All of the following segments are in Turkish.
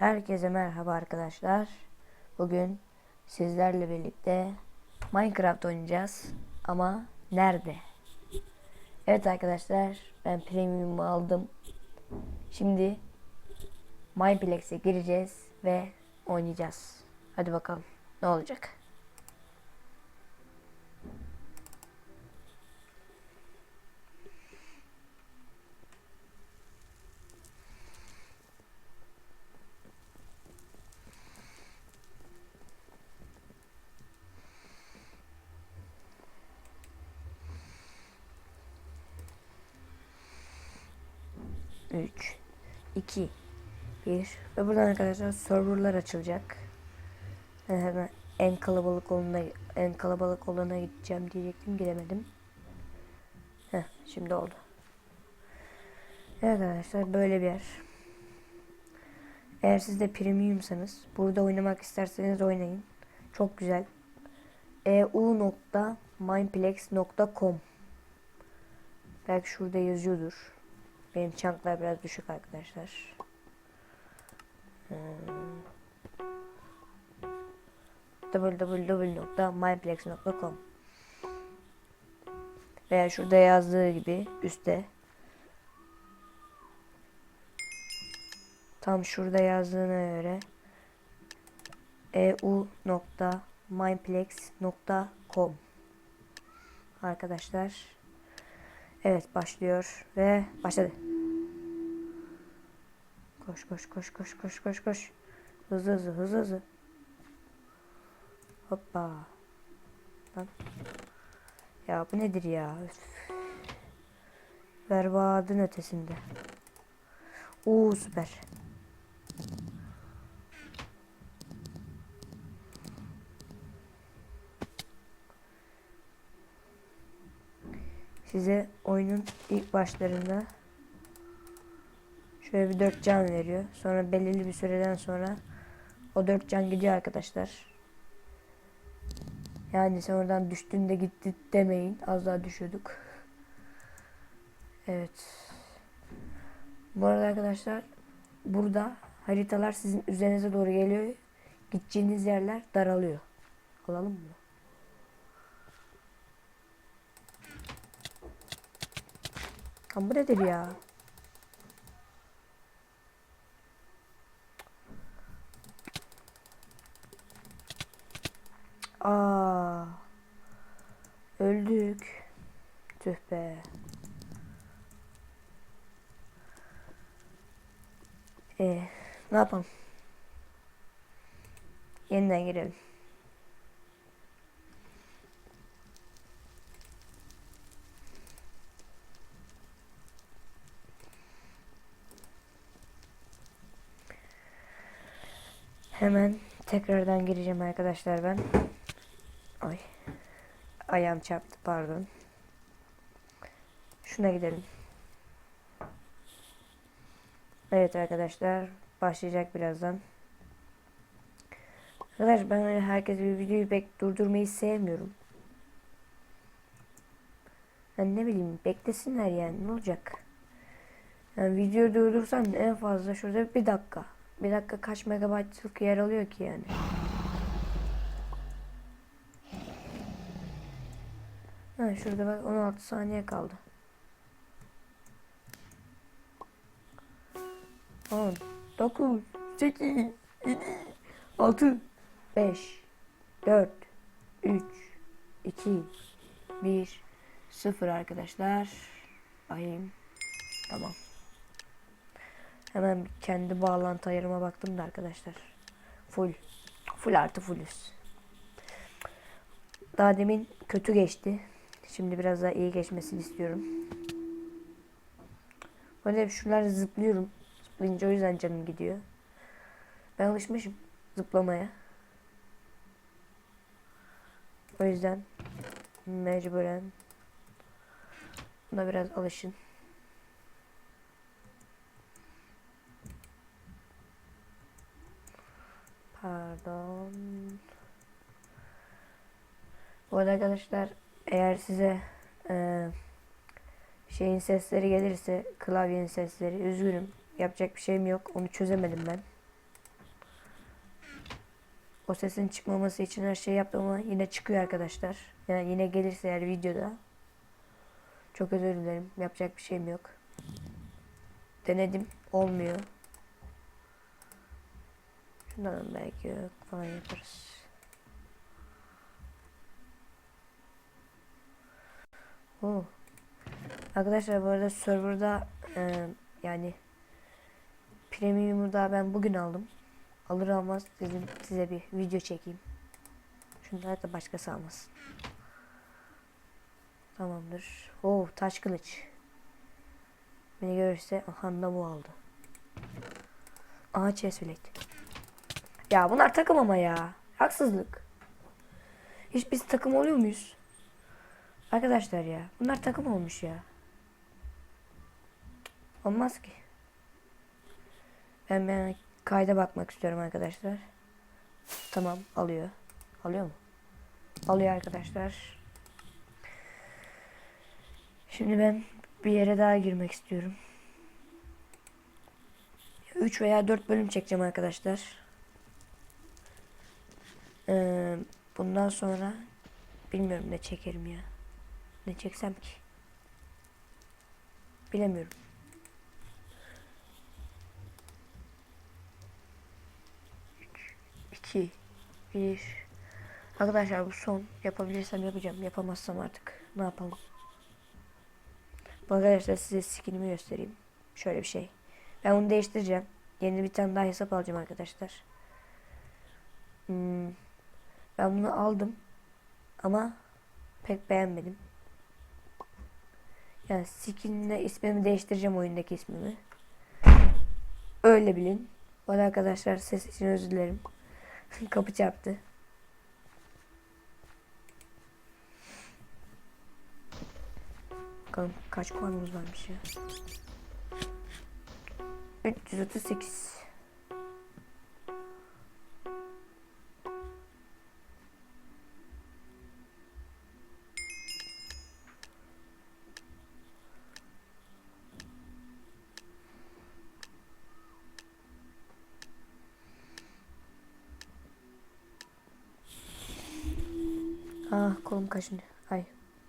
Herkese merhaba arkadaşlar. Bugün sizlerle birlikte Minecraft oynayacağız. Ama nerede? Evet arkadaşlar ben premium'u aldım. Şimdi Mineplex'e gireceğiz ve oynayacağız. Hadi bakalım ne olacak? Üç, iki, bir ve buradan arkadaşlar serverlar açılacak. Hemen en kalabalık olana en kalabalık olana gideceğim diyecektim gidemedim. Heh, şimdi oldu. Evet arkadaşlar böyle bir yer. Eğer siz de premiumsanız burada oynamak isterseniz oynayın. Çok güzel. eu.mineplex.com Belki şurada yazıyordur. Benim çanklar biraz düşük arkadaşlar. Hmm. www.mineplex.com Veya şurada yazdığı gibi üstte tam şurada yazdığına göre eu.mineplex.com Arkadaşlar Evet başlıyor ve başladı. Koş koş koş koş koş koş koş. Hızlı hızlı hızlı hızlı. Hoppa. Lan. Ya bu nedir ya? Üf. Ötesinde. Oo süper. Size oyunun ilk başlarında şöyle bir 4 can veriyor. Sonra belirli bir süreden sonra o 4 can gidiyor arkadaşlar. Yani sen oradan düştüğünde gitti demeyin. Az daha düşüyorduk. Evet. Bu arada arkadaşlar burada haritalar sizin üzerinize doğru geliyor. Gideceğiniz yerler daralıyor. Alalım mı? Lan bu ya? Aa. Öldük. Tüh be. Ee, ne yapalım? Yeniden girelim. Hemen tekrardan gireceğim arkadaşlar ben. Ay. Ayağım çarptı pardon. Şuna gidelim. Evet arkadaşlar başlayacak birazdan. Arkadaşlar ben öyle herkes bir videoyu pek durdurmayı sevmiyorum. Yani ne bileyim beklesinler yani ne olacak? Yani video durdursan en fazla şurada bir dakika. Bir dakika kaç megabaytlık yer alıyor ki yani. Ha şurada bak 16 saniye kaldı. 10 9 8 7 6 5 4 3 2 1 0 arkadaşlar. Ayım. Tamam. Hemen kendi bağlantı ayarıma baktım da arkadaşlar. Full. Full artı fullüz. Daha demin kötü geçti. Şimdi biraz daha iyi geçmesini istiyorum. Böyle şunlar zıplıyorum. Zıplayınca o yüzden canım gidiyor. Ben alışmışım zıplamaya. O yüzden mecburen buna biraz alışın. Pardon. Bu arada arkadaşlar eğer size e, şeyin sesleri gelirse klavyenin sesleri üzgünüm. Yapacak bir şeyim yok. Onu çözemedim ben. O sesin çıkmaması için her şey yaptım ama yine çıkıyor arkadaşlar. Yani yine gelirse eğer videoda. Çok özür dilerim. Yapacak bir şeyim yok. Denedim. Olmuyor. Şundan belki yok falan yaparız. Oo. Arkadaşlar bu arada serverda e, yani premium'u da ben bugün aldım. Alır almaz dedim size bir video çekeyim. Şunlar da başkası almasın. Tamamdır. Oo taş kılıç. Beni görürse aha da bu aldı. Aha chestplate. Ya bunlar takım ama ya. Haksızlık. Hiç biz takım oluyor muyuz? Arkadaşlar ya. Bunlar takım olmuş ya. Olmaz ki. Ben, ben kayda bakmak istiyorum arkadaşlar. Tamam alıyor. Alıyor mu? Alıyor arkadaşlar. Şimdi ben bir yere daha girmek istiyorum. 3 veya 4 bölüm çekeceğim arkadaşlar. Ee, bundan sonra bilmiyorum ne çekerim ya. Ne çeksem ki? Bilemiyorum. Üç, iki, bir. Arkadaşlar bu son. Yapabilirsem yapacağım. Yapamazsam artık ne yapalım? Bu arkadaşlar size skinimi göstereyim. Şöyle bir şey. Ben bunu değiştireceğim. Yeni bir tane daha hesap alacağım arkadaşlar. Hmm, ben bunu aldım. Ama pek beğenmedim. Yani skinle ismimi değiştireceğim oyundaki ismimi. Öyle bilin. Bana arkadaşlar ses için özür dilerim. Kapı çarptı. Bakalım kaç puanımız varmış ya. 338. kolum kaşındı. Ay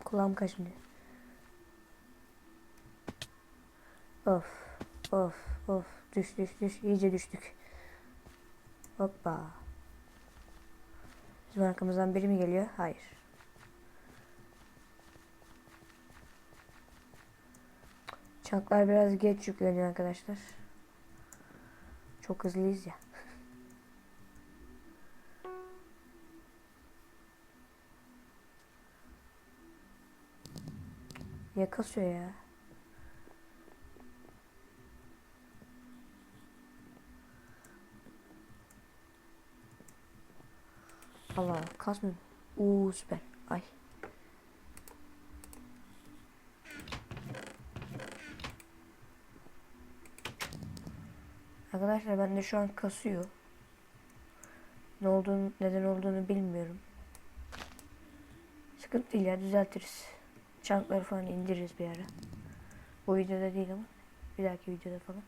kulağım kaşındı. Of of of düş düş düş iyice düştük. Hoppa. Bizim arkamızdan biri mi geliyor? Hayır. Çanklar biraz geç yükleniyor arkadaşlar. Çok hızlıyız ya. Niye kasıyor ya? Allah kasmıyor. Uuu süper. Ay. Arkadaşlar ben de şu an kasıyor. Ne olduğunu, neden olduğunu bilmiyorum. Sıkıntı değil ya düzeltiriz. Çankları falan indiririz bir ara. Bu videoda değil ama bir dahaki videoda falan.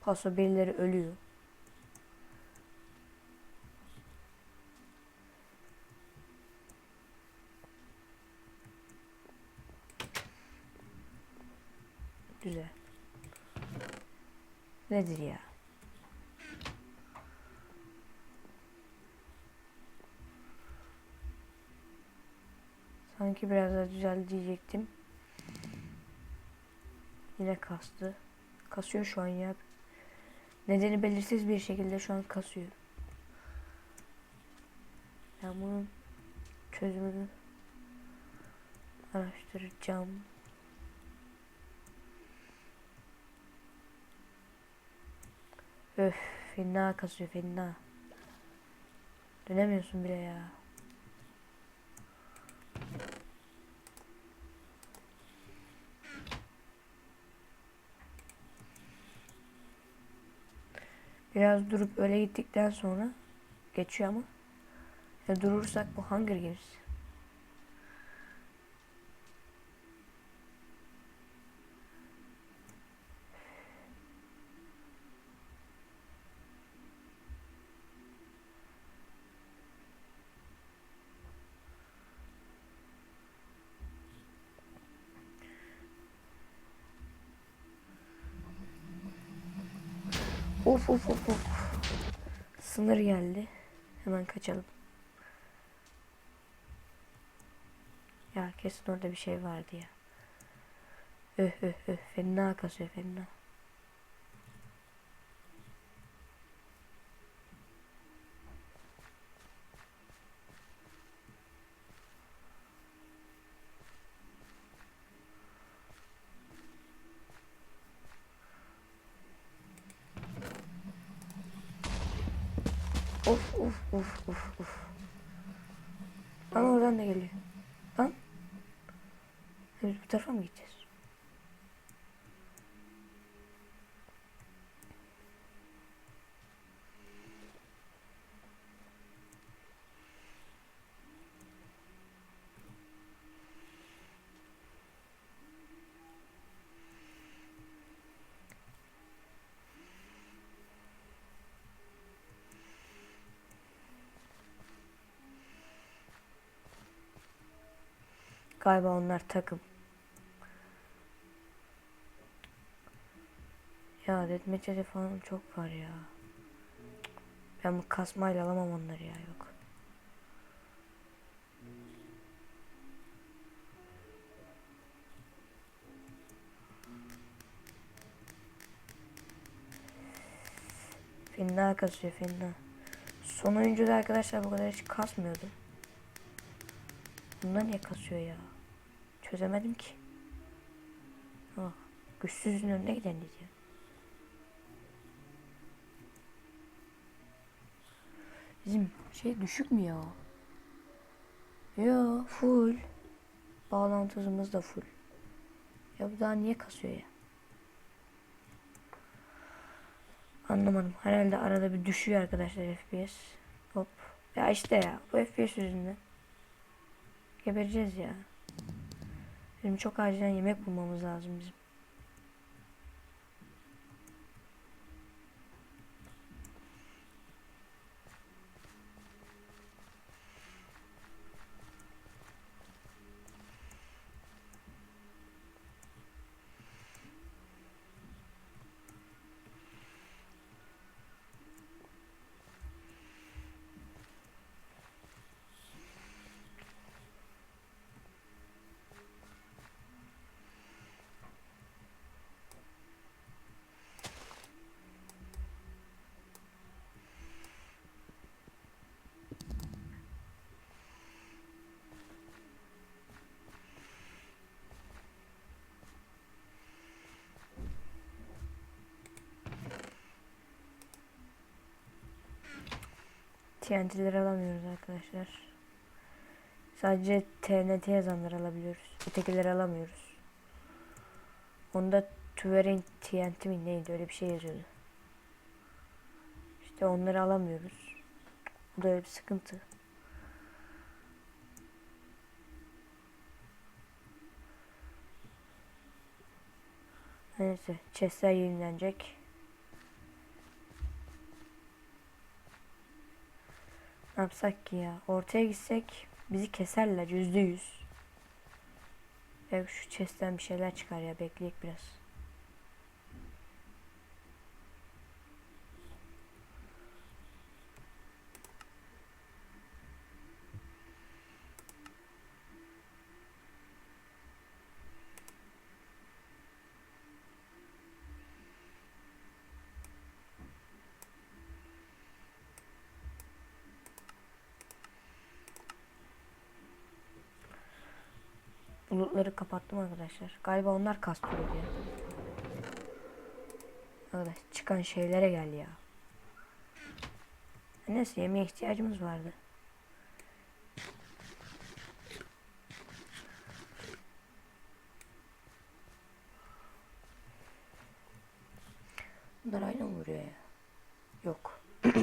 Paso birileri ölüyor. Güzel. Nedir ya? Sanki biraz daha düzeldi diyecektim. Yine kastı. Kasıyor şu an ya. Nedeni belirsiz bir şekilde şu an kasıyor. Ben bunun çözümünü araştıracağım. Öf fena kasıyor fena. Dönemiyorsun bile ya. Biraz durup öyle gittikten sonra geçiyor ama Ya durursak bu Hunger Games. Of of of of. Sınır geldi. Hemen kaçalım. Ya kesin orada bir şey vardı ya. Öh öh öh. Fena kasıyor fena. Of of of of of. Lan oradan da geliyor. Lan. Biz bu tarafa mı gideceğiz? Galiba onlar takım. Ya deathmatch'e falan çok var ya. Ben bu kasmayla alamam onları ya yok. Fena kasıyor fena. Son oyuncuda arkadaşlar bu kadar hiç kasmıyordu. Bunda niye kasıyor ya? Çözemedim ki. Ah, güçsüzün önüne giden diyeceğim. Bizim şey düşük mü ya? Yo full. Bağlantı hızımız da full. Ya bu daha niye kasıyor ya? Anlamadım. Herhalde arada bir düşüyor arkadaşlar FPS. Hop. Ya işte ya. Bu FPS yüzünden. Gebereceğiz ya. Bizim çok acilen yemek bulmamız lazım bizim. TNT'leri alamıyoruz arkadaşlar. Sadece TNT yazanları alabiliyoruz. Ötekileri alamıyoruz. Onda Turing TNT mi neydi öyle bir şey yazıyordu. İşte onları alamıyoruz. Bu da öyle bir sıkıntı. Neyse chestler yenilenecek. Ne yapsak ki ya? Ortaya gitsek bizi keserler yüzde yüz. Ve şu chest'ten bir şeyler çıkar ya bekleyek biraz. Bulutları kapattım arkadaşlar. Galiba onlar kastırıyor ya. Arkadaş çıkan şeylere gel ya. Neyse yemeğe ihtiyacımız vardı. Bunlar aynı vuruyor ya? Yok.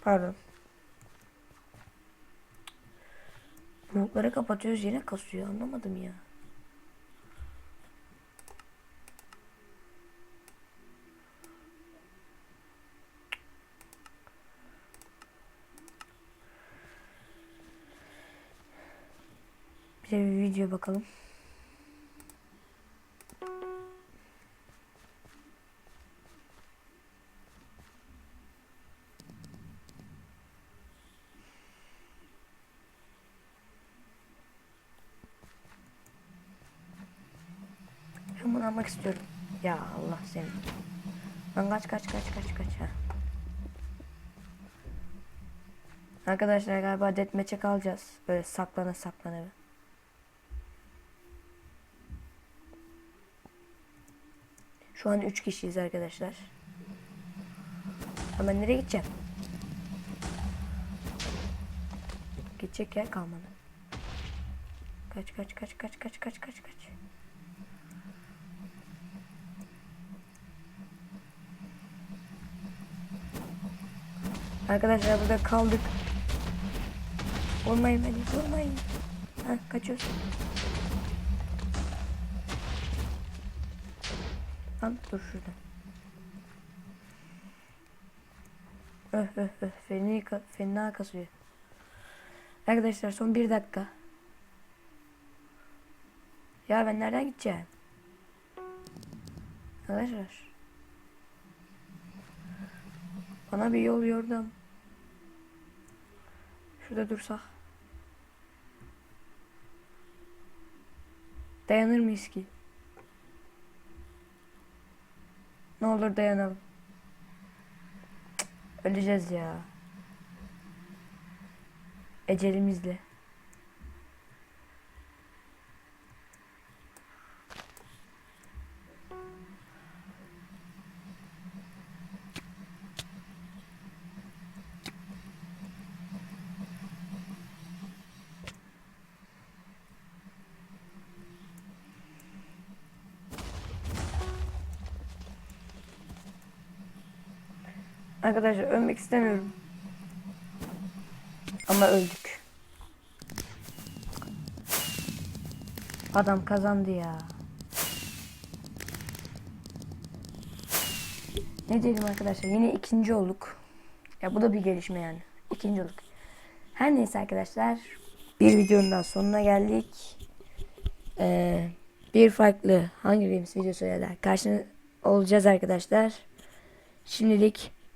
Pardon. Blokları kapatıyoruz yine kasıyor anlamadım ya. Bir video bakalım. Almak istiyorum. Ya Allah seni. Lan kaç kaç kaç kaç kaç ha. Arkadaşlar galiba deathmatch'e kalacağız. Böyle saklana saklana. Şu an 3 kişiyiz arkadaşlar. Ama nereye gideceğim? Gidecek yer kalmadı. Kaç kaç kaç kaç kaç kaç kaç kaç. Arkadaşlar burada kaldık. Vurmayın beni, vurmayın. Ha, kaçıyorsun. Lan dur şurada. Öh öh öh. Feni, ka- fena kasıyor. Arkadaşlar son bir dakika. Ya ben nereden gideceğim? Arkadaşlar. Bana bir yol yordam. Şurada dursak. Dayanır mıyız ki? Ne olur dayanalım. Cık, Öleceğiz ya. Ecelimizle. Arkadaşlar ölmek istemiyorum. Ama öldük. Adam kazandı ya. Ne diyelim arkadaşlar yine ikinci olduk. Ya bu da bir gelişme yani. İkinci olduk. Her neyse arkadaşlar bir videonun daha sonuna geldik. Ee, bir farklı Hunger Games videosuyla karşınızda olacağız arkadaşlar. Şimdilik